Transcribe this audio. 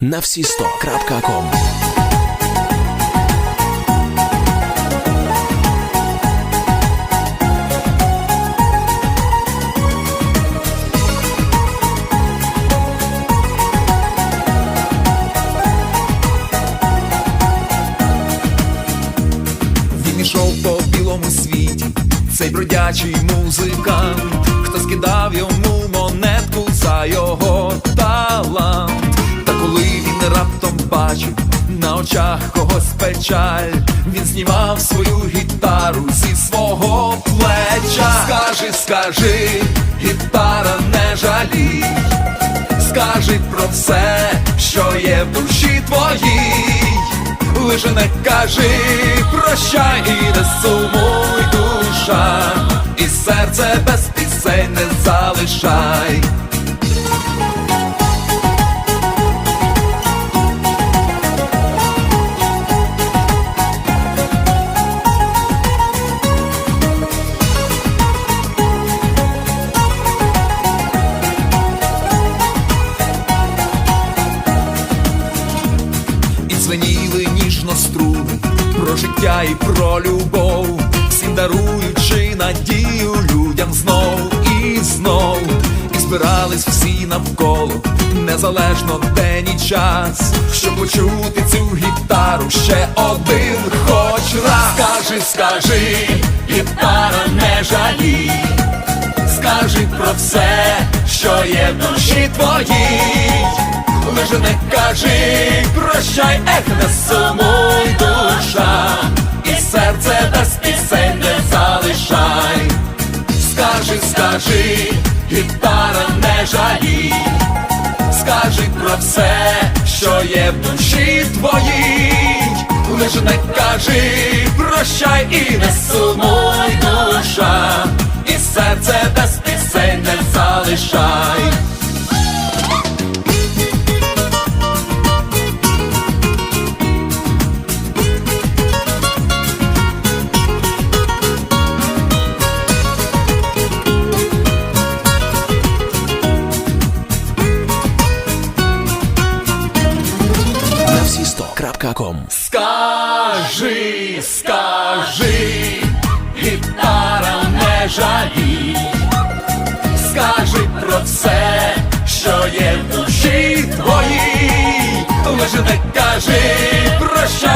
на всі 100.ком Він ішов по білому світі, цей бродячий музикант, хто скидав йому бачив на очах когось печаль, він знімав свою гітару зі свого плеча. Скажи, скажи, гітара не жалій. Скажи про все, що є в душі твоїй. Лише не кажи, прощай і не сумуй душа, і серце без пісень не залишай. Дзвеніли ніжно струни про життя і про любов, всім даруючи надію людям знов і знов, і збирались всі навколо, незалежно день і час, щоб почути цю гітару ще один хоч раз. Скажи, скажи, гітара не жалій. Скажи про все, що є в душі твоїй, лише не кажи, прощай, ех, не сумуй душа, і серце без пісень не залишай. Скажи, скажи, гітара не жалій, скажи про все, що є в душі твоїй, лише не кажи, прощай і не сумуй душа, і серце без пісень не залишай. 100.ком Скажи, скажи, гітара не жалі, скажи про все, що є в душі твоїй, лише не кажи, про сумуй